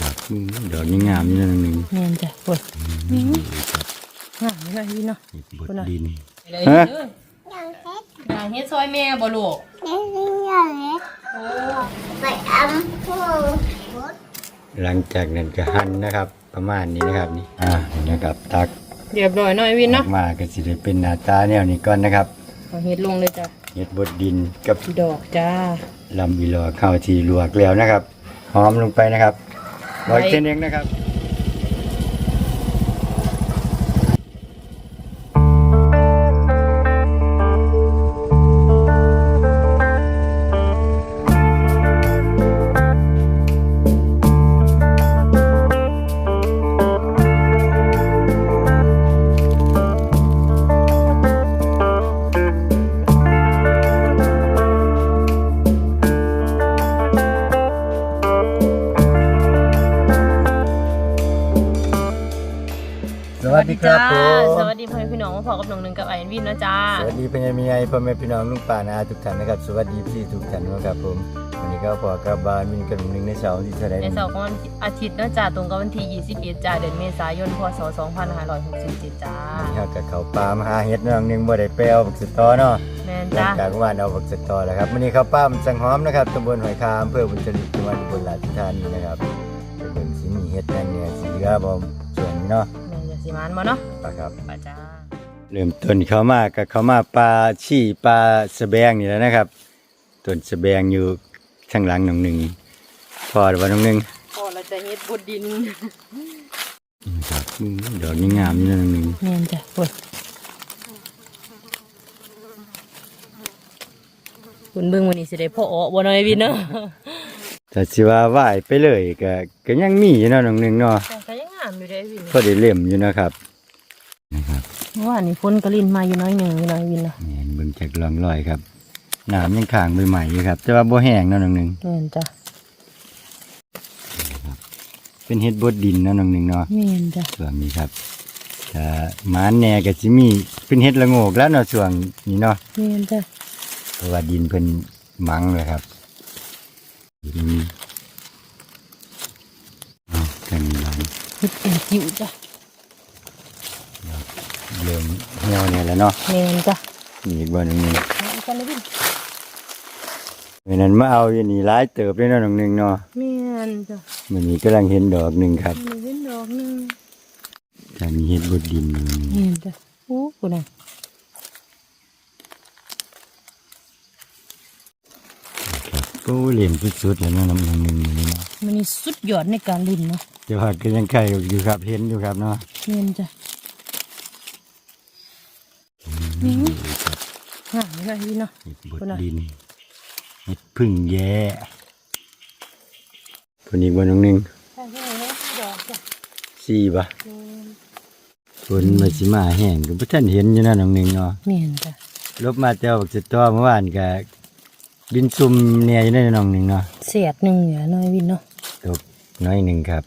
ครับอืมดอกนี้งามนี่นะหนึ่งแม่นจ้ะโอ้ยงามเลยพี่เนาะนี่บดดินเลยฮะเด้ออย่างเฮ็ดซอยแม่บ่ลูกไปอัมพูหลังจากนั้นก็หั่นนะครับ ประมาณนี้นะครับนี่อ่านะครับตักเรียบร้อยเนาะไอ้วินออเนาะกมาก็สิได้เป็นหน้าตาแนวนี้ก่อนนะครับเอาเฮ็ดลงเลยจ้ะเห็ดบดดินกับดอกจ้าลำอีหลอข้าวที่ลวกแล้วนะครับหอมลงไปนะครับ ร้อยเส้นเองนะครับ จ้ามสวัสดีพ่อแม่พี่น้องมาพอกับน้องหนึงกับไอ้วินเนาะจ้า สวัสดีพ่อแม่พี่ใหญ่พ่อแม่พี่น้องลุงป่านาอาทุกท่านนะครับ สวัสดีพี่ทุกท่านนะครับผมวันนี้ก็พอกับบานมินกระดุมหนึ่งในเสาร์ที่เท่าไหรในเสาร์ของวันอาทิตย์เนาะจ้าตรงกับวันที่21จ้าเดือนเมษายนพศ2567จ้านี่ครับกับเขาปลามาหาเห็ดน้องหนึ่งบ่ได้ไปเอาบักสะตอเนาะแม่นหลัจ้างจากเมื่อวานเอาบักสะตอแล้วครับวันนี้เขาป้ามันสังหอมนะครับตำบลหอยคามอำเภอบุญจริตจังหวัดอุบลราชธานีนะครับจะเป็นสีมีเห็ดนั่นเนี่ยสีเหลือบ่ส่วนนี้เนาะแม่นจะสิมานบ่เนาะนะครับ ป้าจ้าเริ่มต้นเขามากับเขามาปลาชี่ปลาสะแบงนี่แหล้วนะครับต้นสะแบงอยู่ข้างหลังหนองหนึ่งพอหรือว่าน้องหนึ่งพอเราจะเฮ็ดบดดินครับอืมดอกนี้งามนี่นะน้องหนึ่งแม่นจ้ะโอ้ยคุณเบิ่งวันนี้สิได้พ่ออ้อบ่เนาะไอ้วินเนาะแต่สิว่าไหวไปเลยก็ก็ยังมีอยู่เนาะน้องหนึ่งเนาะแต่ วินพอได้เล่มอยู่นะครับนะครับเมื่อวานนี้ฝนก็ลิ่นมาอยู่น้อยหนึงอยู่เนาะไอ้วินเนาะนี่เบิ่งจากร่องรอยครับน้ำยังค้างใหม่ๆอยู่ครับ แต่ว่าบ่แห้งเนาะน้องหนึ่งแม่นจ้ะเป็นเฮ็ดบดดินเนาะน้องหนึ่งเนาะแม่นจ้ะส่วนนี้ครับถ้าหมานแหน่ก็สิมีเป็นเฮ็ดละโงกแล้วเนาะช่วงนี้เนาะแม่นจ้ะเพราะว่าดินเพิ่นมังเลยครับดิน เฮ็ดเป็นจิ๋วจ้ะเริ่มเหี่ยวเนี่ยแล้วเนาะแม่นจ้ะนี่อีกบ่หนึงนี่เอากันเลยวินเพราะนั้นมาเอาอยู่นี่หลายเติบเลยเนาะน้องหนึงเนาะแม่นจ้ะมันนี้กำลังเห็นดอกหนึงครับมีเห็นดอกหนึงถ้ามีเฮ็ดบดดินอยู่นี่แม่นจ้ะโอ้กูน่ะครับโอ้เหลี่ยมสุดๆแล้วเนาะน้องหนึงนี่เนาะมันนี่สุดยอดในการลิ้นเนาะ แต่ว่าก็ยังไข่อยู่ครับเห็นอยู่ครับเนาะแม่นจ้ะนี่งามเลยพี่เนาะเฮ็ดบคุดณน่ะดินเฮ็ดพึ่งแย่คนนี้บ่น้องหนึงใช่ใช่ดอกจ้ะสี่บ่ฝนมาสิมาแห้งก็บ่ทันเห็นอยู่นะน้องหนึงเนาะแม่นจ้ะลบมาแต่ว่าบักสะตอเมื่อวานก็ดินซุ่มเนี่ยอยู่ในน้องหนึงเนาะเสียดหนึงเนี่ยน้อยวินเนาะตกน้อยหนึ่งครับ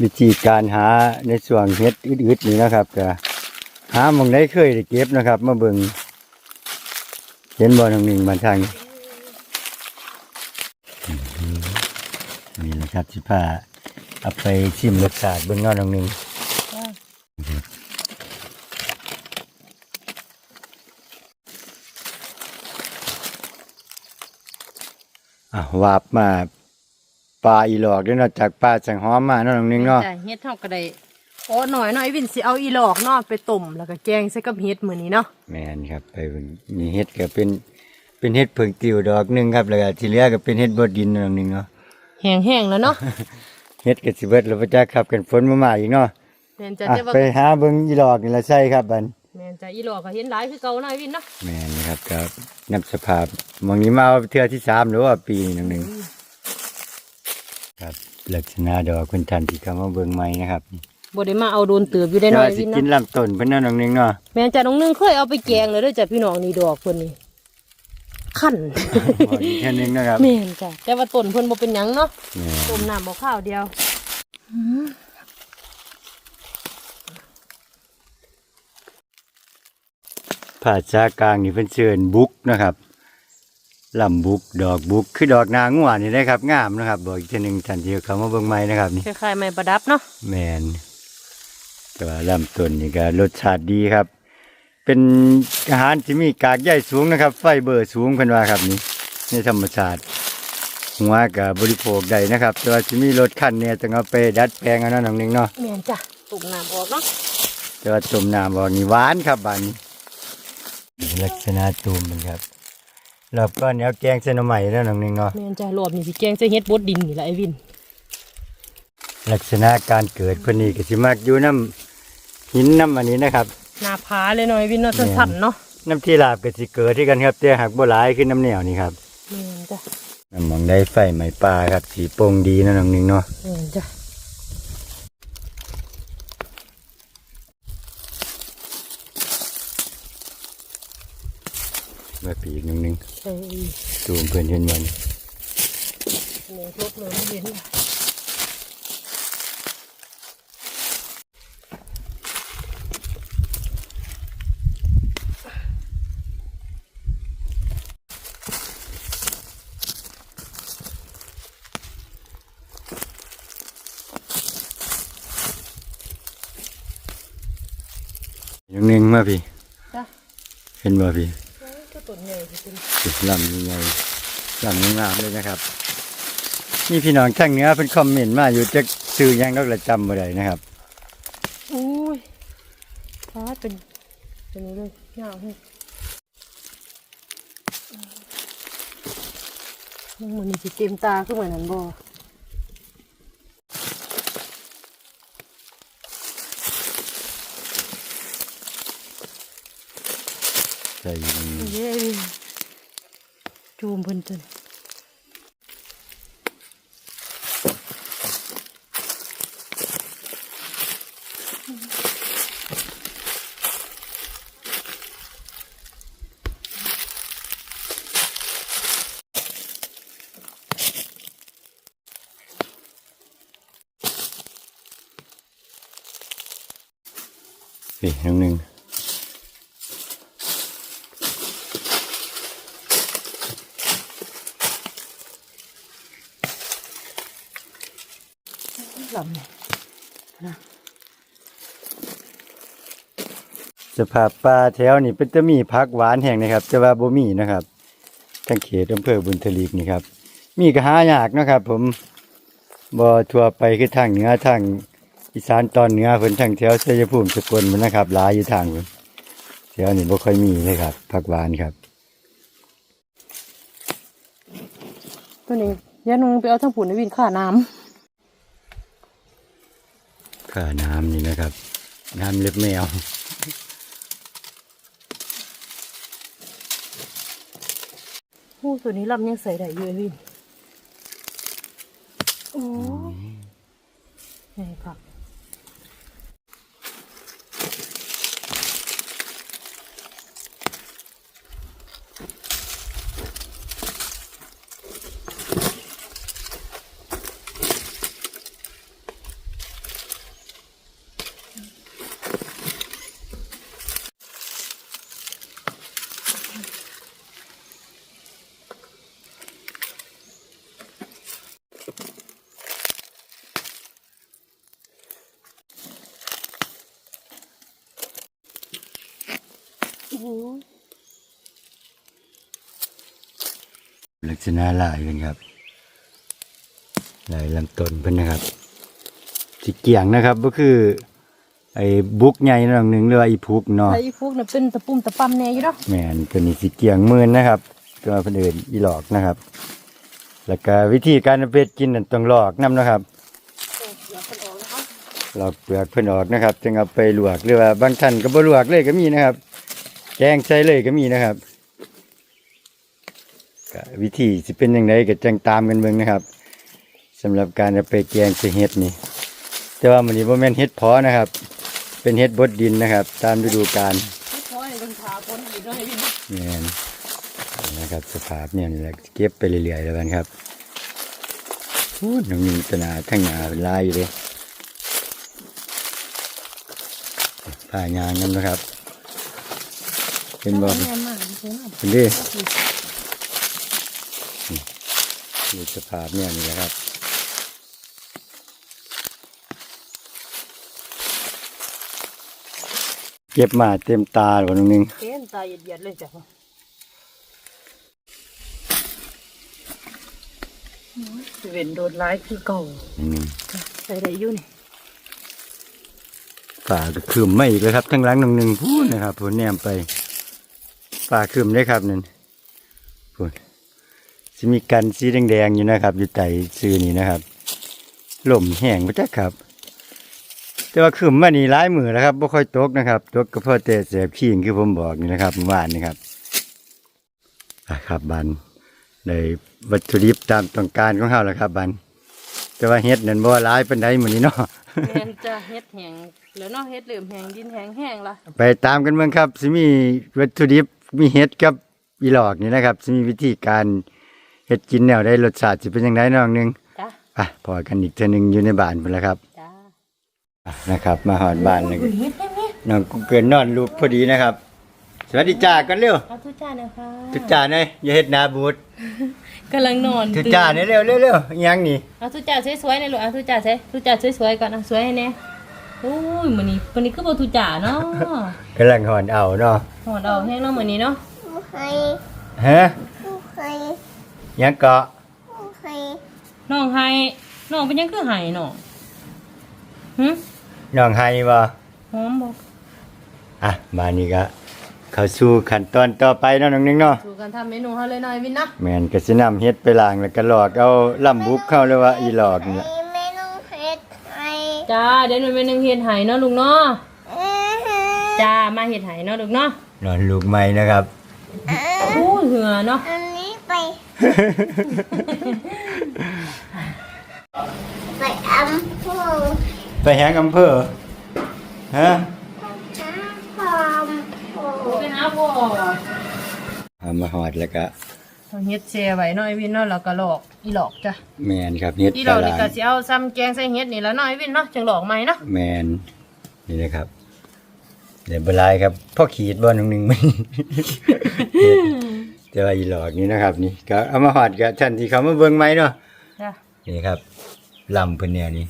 วิธีการหาในส่วนเฮ็ดอึดๆนี่นะครับก็หามองได้เคยได้เก็บนะครับ มาเบิงเห็นบ่น้องหนึ่งบานทางนี่นะครับสิพาเอาไปชิมรสชาติเบิ่งนาะน้องหนึ่งอะวาบมา ปลาอีหลอกเด้วยเนาะจากปลาจังหอมมาเนาะน้องหนึ่งเนาะ จ้ะเฮ็ดเฮาก็ได้โอ้หน่อยหน่อยวินสิเอาอีหลอกเนาะไปต้มแล้วก็แกงใส่กับเฮ็ดมื้อนี้เนาะแม่นครับไปเบิ่งนี่เฮ็ดก็เป็นเป็นเฮ็ดเพิงติวดอกหนึงครับแล้วก็ที่เหลือก็เป็นเฮ็ดบดดินดอกหนึงเนาะแห้งๆแล้วเนาะเฮ็ดก็สิเบิดแล้วบ่จักครับกันฝนมามาอีกเนาะแม่นจ้ะอะแต่ว่าไปหาเบิ่งอีหลอกนี่ละใช่ครับบัดแม่นจ้ะอีหลอกก็เห็นหลายคือเก่าหน่อยวินเนาะแม่นครับก็นํสภาพหมองนี้มาเอาเทื่อที่สามหรือว่าปีหนึงหนึง ครับลักษณะดอกคุณทันที่เข้ามาเบิ่งใหม่นะครับบ่ได้มาเอาโดนเติบอยู่ได้แต่หน่อว่ายสิวินกินเนาะลำต้นเพิ่นเนาะน้องหนึงเนาะแม่นจ้ะน้องนึงเคยเอาไปแกงเลยเด้อจ้ะพี่น้องนี่ดอกเพิ่นนี่คั่นพออีกแค่นึงนะครับแม่นจ้ะแต่ว่าต้นเพิ่นบ่เป็นหยังเนาะแม่นต้มน้ำบ่ข้าวเดียวภาษากลางนี่เพิ่นเชิญบุกนะครับ ลำบุกดอกบุกคือดอกนางงัวนี่นะครับงามนะครับ บอกอีกทีหนึ่งทันทีเขามาเบิ่งไม้นะครับนี่คล้ายๆไม้ประดับเนาะแมนแต่ว่าลำต้นนี่ก็รสชาติดีครับ เป็นอาหารที่มีกากใยสูงนะครับ ไฟเบอร์สูงเพิ่นว่าครับนี่ในธรรมชาติหัวกับบริโภคได้นะครับแต่ว่าจะมีรสขั้นเนี่ยต้องเอาไปดัดแปลงเอาเนาะน้องหนึงเนาะแม่นจ้ะตุ่มน้ำออกเนาะแต่ว่าต้มน้ำบอกนี่หวานครับบานนี้ลักษณะตูมมันครับ รอบก้อนนี้เอาแกงเส้นเอาใหม่แล้วน้องหนึงเนาะแม่นจ้ะรอบนี้สิแกงใส่เฮ็ดบดดินนี่ล่ะไอ้วิน ลักษณะการเกิดเพิ่นนี่ก็สิมักอยู่น้ำหินน้ำอันนี้นะครับ หน้าผาเลยเนาะไอ้วินเนาะสั้นๆเนาะน้ำที่ลาบก็สิเกิดที่กันครับแต่หักบ่หลายขึ้นน้ำเหนียวนี่ครับแม่นจ้ะน้ำหมองได้ไฟไหม้ปลาครับสีโป่งดีนะน้องหนึงเนาะ แม่นจ้ะ เมื่อปีกน้องหนึง ใช่ตูมเพิ่นเห็นมันแม่ครบเลยไม่เห็นน้องหนึงมาพี่จ้ะเห็นบ่พี่ ก็ต้นใหญ่สิเป็นสิลำยังไงลำงามๆเลยนะครับมีพี่น้องช่างเหนื้อเป็นคอมเมนต์มาอยู่จะซื้อหยังดอกละจำบ่ได้นะครับโอ้ยฟ้าเป็นเป็นนี้เลยยาวให้มันเหมือนนี่สิเต็มตาขึ้นเหมือนนั้นบ่ ใช่อยู่นี่เย้จูมเพิ่นจน ลำเนี่ยนะสภาพป่าแถวนี่เป็นจะมีพักหวานแห่งนะครับแต่ว่าบ่มีนะครับทั้งเขตอำเภอบุญทลีกนี่ครับ มีก็หายากนะครับ ผมบ่ทั่วไปคือทางเหนือทางอีสานตอนเหนือเพิ่นทางแถวชัยภูมิสกลมันนะครับหลายอยู่ทางเพิ่นแถวนี้บ่ค่อยมีเลยครับผักหวานครับ ตัวนี้ย่านุ่งไปเอาทั้งผุนในวินข้าน้ ข้าน้ำนี่นะครับ น้ำเล็บแมวำโอ้ตัวนี้ลำยังใส่ได้อยู่ไอ้วินโอ้ยใหญ่ผัก ลักษณะลายเป็นครับลายลำต้นเพิ่นนะครับสิเกี่ยงนะครับก็คือ ไอ้บุกใหญ่นั่นหนึ่งหรือว่าอีพุกเนาะไอ้พวกน่ะเป็นตะปุ่มตะปั๊มแน่อยู่เนาะแม่นเป็นนี่สิเกี่ยงมือนนะครับตัวเพิ่นเอิ้นอีหลอกนะครับ แล้วก็วิธีการเอาไปเฮ็ดกินนั่นต้องลอกน้ำนะครับเดี๋ยวคนออกแล้วลอกเปลือกเพิ่นออกนะครับจึงเอาไปลวกหรือว่าบางท่านก็บ่ลวกเลยก็มีนะครับ แกงใส่เลยก็มีนะครับวิธีสิเป็นยังไงก็จังตามกันเบิ่งนะครับสำหรับการเอาไปแกงใส่เห็ดนี่แต่ว่ามันนี้บ่แม่นเห็ดพอนะครับ เป็นเห็ดบดดินนะครับ ตามฤดูกาลไม่พอให้คนขาพ้นอีกเนาะไอ้วินแม่นนะครับสภาพเนี่ยนี่แหละเก็บไปเรื่อยๆแล้วกันครับพูดน้องมีตนาทั้งหนาเป็นลายอยู่เลยผ่ายางกันนะครับ เป็นบ่แม่นมากเลยนะเป็นเดิมีสภาพเนี่ยนี่แหละครับเก็บมาเต็มตาหรือนึงเต้นตาเหยียดๆเลยจ้ะเว้นโดนร้ายคือเก่าอืมใส่ได้อยู่นี่ฝ่าก็คืมไม่อีกเลยครับทั้งหลังหนึ่งหนึ่งพูดนะครับพูดแนมไป ฝ่าคืมได้ครับนั่นพูดจะมีกันสีแดงๆอยู่นะครับ อยู่ใต้ซื้อนี่นะครับลมแห้งไปจ้ะครับ แต่ว่าคืมมานี่ร้ายมือแล้วครับไม่ค่อยตกนะครับตกก็เพราะแต่แสบขี้งคือผมบอกนี่นะครับเมื่อวานนี่ครับอะครับบันในวัตถุดิบตามต้องการของเขาแล้วครับบันแต่ว่าเฮ็ดนั่นบ่ร้ายเป็นไดมื้อนี้เนาะแม่นจะเฮ็ดแห้งแล้วเนาะเฮ็ดเหลื่อมแห้งดินแห้งแห้งละไปตามกันเมืองครับสิมีวัตถุดิบ มีเห็ดกับอีหลอกนี่นะครับสิมีวิธีการเห็ดกินแนวได้รสชาติสิเป็นยังไงน้องหนึงจ้ะอะพอกันอีกเทื่อหนึงอยู่ในบ้านพุ่นละครับจ้าอะนะครับ มาหอดบ้านเลยอุ้ยเฮ็ดได้ไหมน้องกูเกินนอนลูกพอดีนะครับ สวัสดีจ้ากันเร็วเอาทุกจ้าเลยค่ะทุกจ้าเนยอย่าเฮ็ดหนาบูดกำลังนอนทุกจ้าเนี่ยเร็วเร็วเร็วอิหยังนี่เอาทุกจ้าสวยๆเลยลูกเอาทุกจ้าใส่ทุกจ้าสวยๆก่อนเอาสวยให้แน่ โอ้ยมื้อนี้มื้อนี้คือบ่ทุกจ้าเนาะกำลังหอนเอาเนาะหอดเอาแห้งเนาะมื้อนี้เนาะให้ฮะให้อิหยังเกาะให้น้องให้น้องเป็นหยังคือให้น้องหึน้องไห้บ่หอมบ่อะมานี่ก็เข้าสู่ขั้นตอนต่อไปเนาะน้องหนึงเนาะสู่กันทำเมนูเฮาเลยหน่อยวินเนาะแม่นก็สินำเฮ็ดไปล้างแล้วก็หลอกเอาลำบุกเข้าเลยว่าอีหลอกนี่ให้ล่ะ จ้าเดี๋ยวหนูเป็นนึงเฮ็ดให้เนาะลูกเนาะเอ้อฮะจ้ามาเฮ็ดให้เนาะลูกเนาะนอนลูกใหม่นะครับโอ้ยเหือเนาะอันนี้ไป ไปอำเภอไปแหงอำเภอฮะพร้อมโอ้ไปหาพ่อเอามาหอดแล้วก็ เอาเฮ็ดแช่ไว้เนาะไอ้วินเนาะแล้วก็หลอกอีหลอกจ้ะแมนครับเฮ็ดอีหลอกนี่ตาก็รางสิเอาซ้ำแกงใส่เฮ็ดนี่แล้วเนาะไอ้วินเนาะจังหลอกใหม่เนาะแมนนี่นะครับเดี๋ยวบหลายครับพ่อขีดบ่หนึงหนึงมันเฮ็ดแต่ว่าอีหลอกนี่นะครับ นี่ก็เอามาหอดกับท่านที่เขามาเบิ่งใหม่เนาะจ้ะนี่ครับลำเพิ่นเนี่ยนี่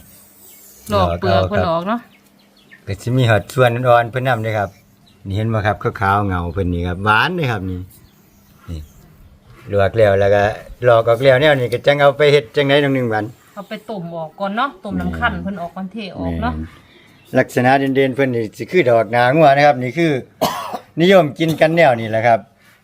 หลอกเปลือกเพิ่นออกเนาะก็สิมีหอดส่วนอ่อนๆเพิ่นนำด้วยครับ นี่เห็นบ่ครับขาวๆเงาเพิ่นนี่ครับหวานเลยครับนี่นี่ ลวกแล้วแล้วก็หลอกออกแล้วแนวนี้ก็จังเอาไปเฮ็ดจังได๋น้องหนึงวันเอาไปต้มออกก่อนเนาะต้มน้ำคั่นเพิ่นออกก่อนเทออกเนาะแม่นลักษณะเด่นๆเพิ่นนี่สิคือดอกนางัวนะครับ นี่คือ นิยมกินกันแนวนี้แหละครับ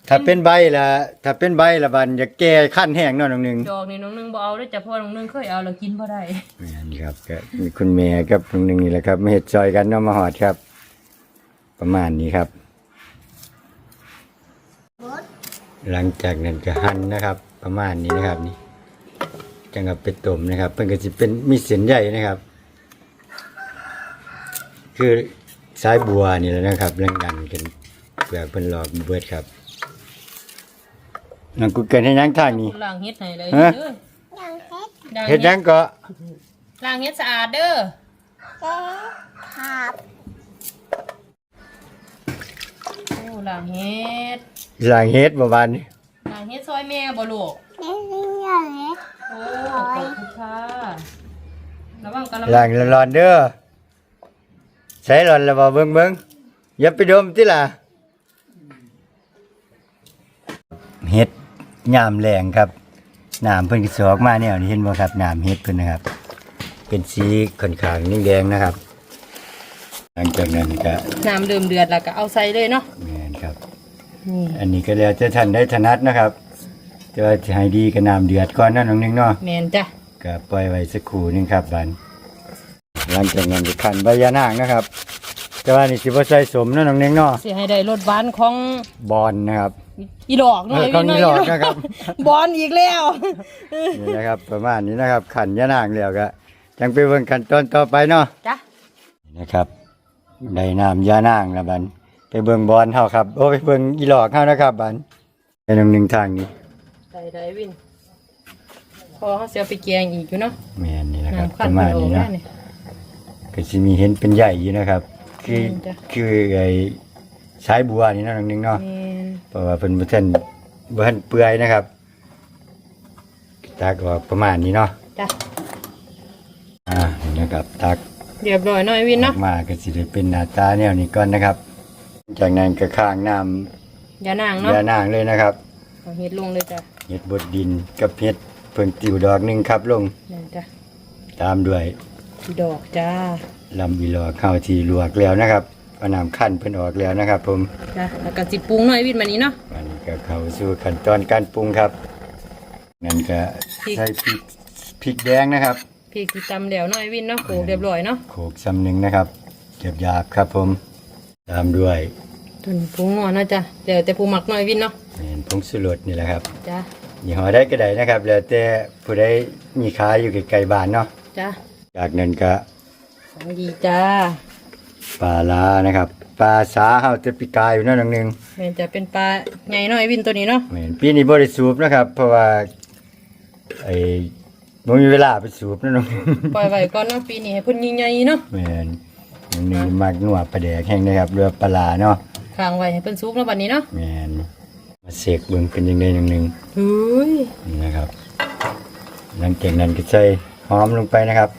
ถ้าเป็นใบละถ้าเป็นใบละบันจะแก่ขั้นแห้งเนาะน้องหนึงดอกนี่น้องนึงบ่เอาเด้อจ้ะเพราะว่าน้องนึงเคยเอาแล้วกินบ่ได้แม่นครับก็มีคุณแม่กับน้องหนึงนี่แหละครับมาเฮ็ดซอยกันเนาะมาหอดครับ ประมาณนี้ครับ หลังจากนั้นก็หั่นนะครับ ประมาณนี้นะครับนี่จังกับเป็ดต้มนะครับเพิ่นก็สิเป็นมีเส้นใหญ่นะครับ คือสายบัวนี่แหละนะครับเรื่องดันกันเปลือกเพิ่นหลอกเบิดครับน้องกูเกินให้ยังทางนี้ล้างเฮ็ดให้เลยฮะเด้อยังเฮ็ดล้างเฮ็ดยังก็ล้างเฮ็ดสะอาดเด้อเจ๊ขับโอ้ล้างเฮ็ด ล้างเฮ็ดบ่บานนี้ล้างเฮ็ดซอยแม่บ่ลูกแม่นี่ยังเฮ็ดโอ้ขอบคุณค่ะระวังกันระวัล้างแล้วร้อนเด้อใช้ร้อนแล้วบ่เบิ่งเบิ่งอย่าไปดมติล่ะเฮ็ดยามแรงครับน้ำเพิ่นก็สิออกมาแนวนี้เห็นบ่ครับน้ำเฮ็ดเพิ่นนะครับ เป็นสีค่อนข้างแดงๆนะครับ หลังจากนั้นก็น้ำเริ่มเดือดแล้วก็เอาใส่เลยเนาะแม่ นครับนี่อันนี้ก็แล้วจะท่านได้ถนัดนะครับแต่ว่าจะให้ดีก็น้ำเดือดก่อนเนาะน้องหนึงเนาะแม่นจ้ะก็ปล่อยไว้สักครู่หนึงครับบันหลังจากนั้นจะขันใบยานางนะครับ แต่ว่านี่สิบ่ใส่สมเนาะน้องหนึงเนาะสิให้ได้รสหวานของบอลนะครับ อีหลอกเนาะเออของอีหลอกนะครับ บอลอีกแล้ว นี่นะครับ ประมาณนี้นะครับ ขันยานางแล้วก็จังไปเบิ่งขั้นตอนต่อไปเนาะจ้ะนี่นะครับได้น้ำยานางแล้วบัน ไปเบิ่งบอลเฮาครับ โอ้ไปเบิ่งอีหลอกเฮานะครับบันไปน้องหนึงทางนี้ได้ได้วิน พอเขาเสียไปแกงอีกอยู่เนาะแม่นนี่นะครับน้ำปขั้นระมัมานณออกนี้แล้เนาะวนี่ก็สิมีเห็นเป็นใหญ่อยู่นะครับ คืออืมจ้ะ คือไอ้สายบัวนี่เนาะน้องหนึงเนาะแม่นเพราะว่าเป็นบ่ทันบ่ทันเปื่อยนะครับตักออกประมาณนี้เนาะจ้ะอ่านี่นะครับตักเรียบร้อยเนาะไอ้วินออเนาะกมาก็สิได้เป็นหน้าตาแนวนี้ก่อนนะครับ จากนั้นก็ข้างน้อย่านางำเนาะยานางเลยนะครับเอาเฮ็ดลงเลยจ้ะเห็ดบดดินกับเห็ดเพิ่งติวดอกหนึ่งครับลงนั่นจ้ะตามด้วยดอกจ้าลำอีหลอเข้าที่ลวกแล้วนะครับเอาน้ำขั้นเพิ่นออกแล้วนะครับ ผมจ้ะแล้วก็สิปรุงเนาะไอ้วินมานี้เนาะ อันนี้ก็เข้าสู่ขั้นตอนการปรุงครับนั่นก็พริกใส่พริกพริกแดงนะครับพริกที่ตำแล้วเนาะไอ้วินเนาะโขลกเรียบร้อยเนาะโขลกซ้ำหนึ่งนะครับเก็บหยาบครับผม ตามด้วยตุนปรุงนัวเนาะจ้ะเดี๋ยวแต่ผู้มักเนาะไอ้วินเนาะเห็นผงสุรสนี่แหละครับจ้ะยี่ห้อได้ก็ได้นะครับ แล้วแต่ผู้ใดมีขายอยู่ใกล้ๆบ้านเนาะจ้ะจากนั้นก็ของดีจ้าปลาลานะครับปลาสาเฮาจะปีกายอยู่นั่นหนึ่งแม่นจะเป็นปลาใหญ่เนาะไอ้วินตัวนี้เนาะเหมือนปีนี้บ่ได้สูบนะครับ เพราะว่าไอ้บ่มีเวลาไปสูบนั่นนึงปล่อยไว้ก่อนเนาะปีนี้ให้เพิ่นใหญ่ๆเนาะแม่นมั นนี่มักนัวปลาแดกแห้งนะครับเรือปลาลาเนาะค้างไว้ให้เพิ่นสุกเนาะบัดนี้เนาะแม่นมาเสกเบิ่งเป็นยังไงหนึ่งเฮ้ยๆนี่นะครับหลังจากนั้นก็ใส่หอมลงไปนะครับ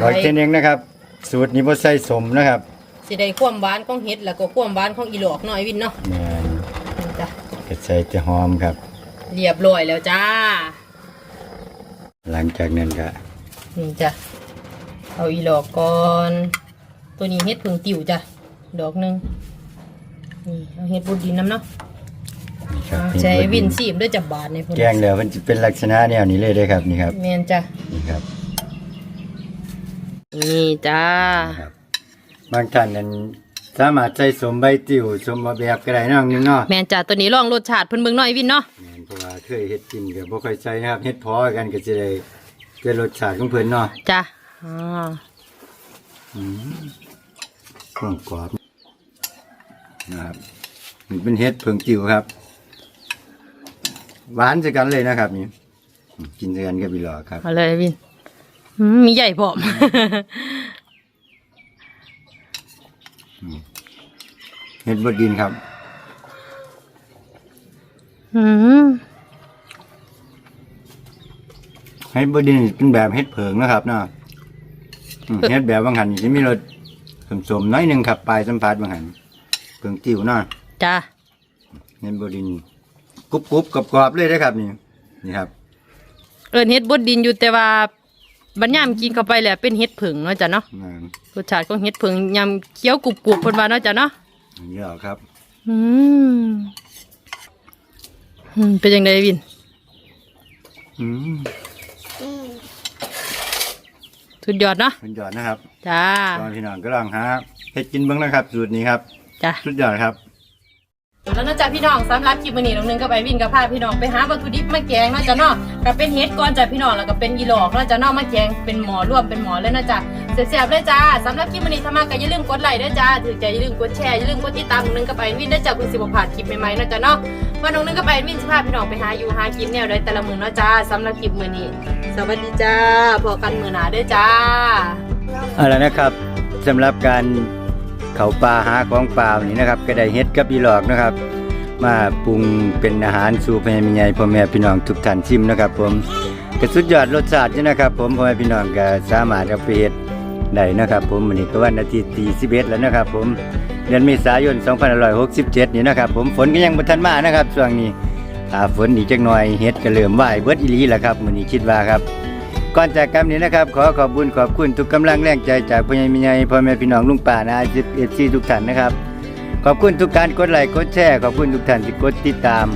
บอกอีกทีหนึงนะครับ สูตรนี้บ่ใส่สมนะครับสิได้ความหวานของเห็ดแล้วก็ความหวานของอีหลอกเนาะไอ้วินเนาะแม่นนี่จ้ะก็ใส่แต่หอมครับ เรียบร้อยแล้วจ้า หลังจากนั้นก็นี่จ้ะเอาอีหลอกก่อน ตัวนี้เห็ดผึ่งติ๋วจ้ะ ดอกหนึงนี่เอาเห็ดบุดดินน้ำเนาะนี่ครับเอาใช้วินซีมด้วยจับบาทในพุ่นแกงแล้วมันจะเป็นลักษณะแนวนี้เลยเด้อครับนี่ครับแมนจ้ะ นี่ครับนี่จ้า นะครับ บางท่านนั้นสามารถใช้สมใบติวสมมาแบบก็ได้เนาะนึงเนาะแมนจ้ะตัวนี้ลองรสชาติเพิ่นเบิ่งหน่อยวินเนาะ แม่นเพราะว่าเคยเฮ็ดกินก็บ่ค่อยใช้นะครับเฮ็ดพอกันก็สิได้ได้รสชาติของเพิ่นเนาะจ้ะอ่ากรอบกรอบนะครับนี่เป็นเฮ็ดเพิ่งติวครับ หวานจะกันเลยนะครับ นี่อืมกินจะกันกับอีหลอครับ เอาเลยวินอืมมีใหญ่พร้อมเฮ็ดบดดินครับ อืมเฮ็ดบดดินเป็นแบบเฮ็ดเผิงนะครับเนาะอืมเฮ็ดแบบบางหันนี่สิมีรส สมๆน้อยหนึงครับปลายสัมผัสบางหันเพิ่งติวเนาะจ้ะเฮ็ดบดดินกรุบๆกรอบๆเลยนะครับนี่นี่ครับ เอิ้นเฮ็ดบดดินอยู่แต่ว่าบัดยามกินเข้าไปแล้วเป็นเฮ็ดผึ่งเนาะจ้ะเนาะนั่นรสชาติของเฮ็ดผึ่งยำเคี้ยวกรุบๆเพิ่นว่าเนาะจ้ะเนาะนี่เหรอครับอืมอืมเป็นจังไดวิน อืมอืม สุดยอดเนาะสุดยอดนะครับจ้าตอนพี่น้องก็ลองหาเฮ็ดกินเบิ่งนะครับสูตรนี้ครับจ้าสุดยอดครับแล้วนอกจากพี่น้องสำหรับคลิปวันนี้น้องหนึงก็ไปวินกับพาพี่น้องไปหาวัตถุดิบมาแกงเนาะจ้ะเนาะก็เป็นเฮ็ดก่อนจ้ะพี่น้องแล้วก็เป็นอีหลอกเนาะจ้ะเนาะมาแกงเป็นหมอร่วมเป็นหมอเลยนะจ้ะเสียบๆเลยจ้าสำหรับคลิปวันนี้ถ้ามาก็อย่าลืมกดไลค์ด้วยจ้าถือใจอย่าลืมกดแชร์อย่าลืมกดติดตามน้องหนึงก็ไปวินด้วยจ้ะคุณสิบพลาดคลิปใหม่ๆเนาะจ้ะเนาะว่าน้องหนึงก็ไปวินสิพาพี่น้องไปหาอยู่หากินแนวใดแต่ละมื้อเนาะจ้าสำหรับคลิปมื้อนี้ สวัสดีจ้าพอกันมื้อหนาด้อจ้าเอาละนะครับสำหรับการเขาปลาหาของปลานนี้นะครับก็ได้เฮ็ดกับอีหลอกนะครับ มาปรุงเป็นอาหารสู่พ่อแม่ใหญ่พ่อแม่พี่น้องทุกท่านชิมนะครับ ผมก็สุดยอดรสชาติอยู่นะครับ ผมพ่อแม่พี่น้องก็สามารถเอาไปเฮ็ดได้นะครับ ผมวันนี้ก็วันอาทิตย์ที่11แล้วนะครับ ผมเดือนเมษายน2567 นี่นะครับ ผมฝนก็ยังบ่ทันมานะครับช่วงนี้ ถ้าฝนอีกจักหน่อยเฮ็ดก็เริ่มไหวเบิดอีหลีแล้วครับมื้อนี้คิดว่าครับ ก่อนจากกันนี้นะครับ ขอขอบคุญขอบคุณทุกกำลังแรงใจจากพ่อใหญ่แม่ใหญ่พ่อแม่พี่น้องลุงป่านะเอฟซีทุกท่านนะครับ ขอบคุณทุกการกดไลค์กดแชร์ขอบคุณทุกท่านที่กดติดตาม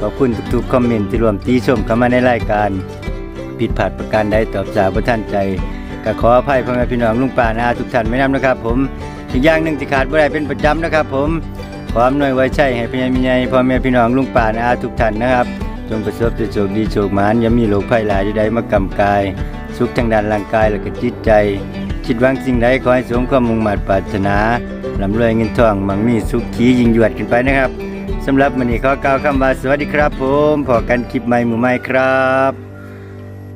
ขอบคุณทุกๆคอมเมนต์ที่รวมตีชมเข้ามาในรายการผิดพลาดประการใดตอบจากพระท่านใจก็ขออภัยพ่อแม่พี่น้องลุงป่านะทุกท่านไม่นำนะครับ ผมอีกอย่างหนึ่งที่ขาดบ่ได้เป็นประจำนะครับ ผม ความหน่วยไว้ใช้ให้พ่อใหญ่แม่ใหญ่พ่อแม่พี่น้องลุงป่านะทุกท่านนะครับ จงประสบแต่โชคดีโชคหมานอย่ามีโรคภัยหลายใดมากำกาย สุขทางด้านร่างกายและก็จิตใจ คิดหวังสิ่งใดขอให้สมความมุ่งมั่นปรารถนาลำรวยเงินทองมั่งมีสุขขียิ่งยวดกันไปนะครับสำหรับวันนี้ขอกล่าวคำว่าสวัสดีครับ ผมพอกันคลิปใหม่หมู่ใหม่ครับ